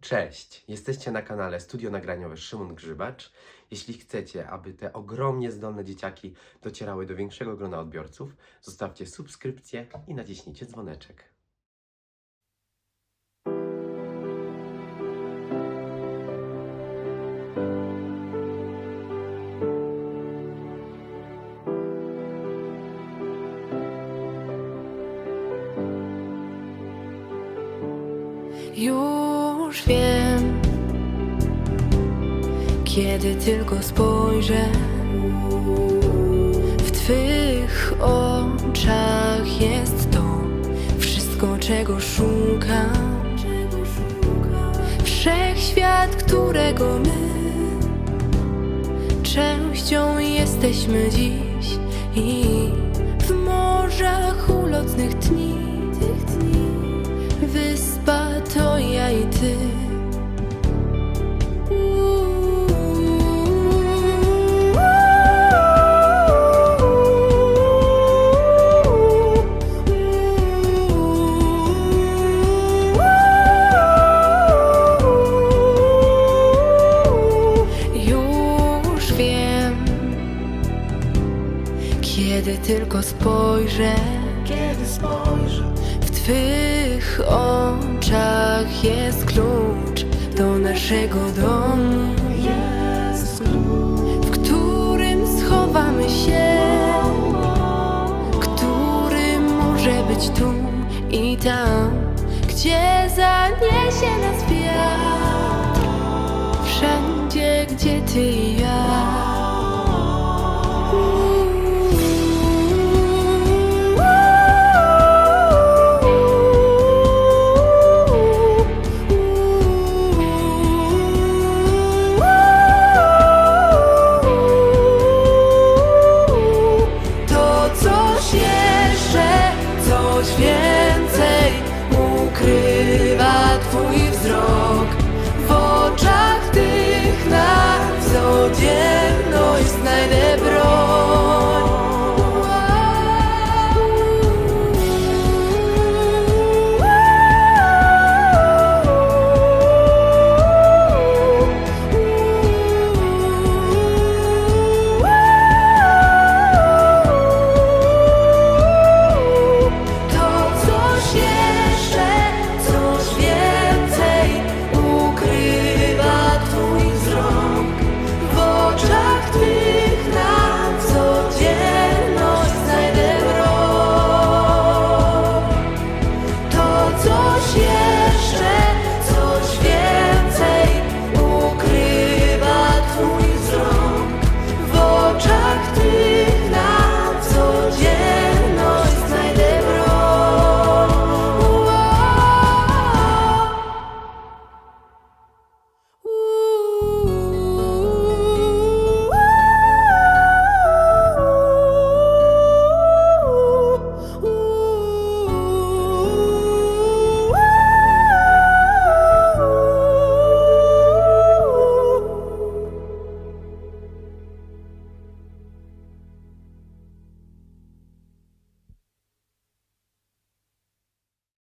Cześć, jesteście na kanale Studio Nagraniowe Szymon Grzybacz. Jeśli chcecie, aby te ogromnie zdolne dzieciaki docierały do większego grona odbiorców, zostawcie subskrypcję i naciśnijcie dzwoneczek. Już wiem, kiedy tylko spojrzę w Twych oczach jest to wszystko, czego szukam. Wszechświat, którego my częścią jesteśmy dziś i w morzach ulotnych dni. Kiedy tylko spojrzę. Kiedy spojrzę. W Twych oczach jest klucz do naszego domu, jest klucz. W którym schowamy się, podziemność znajdę broń.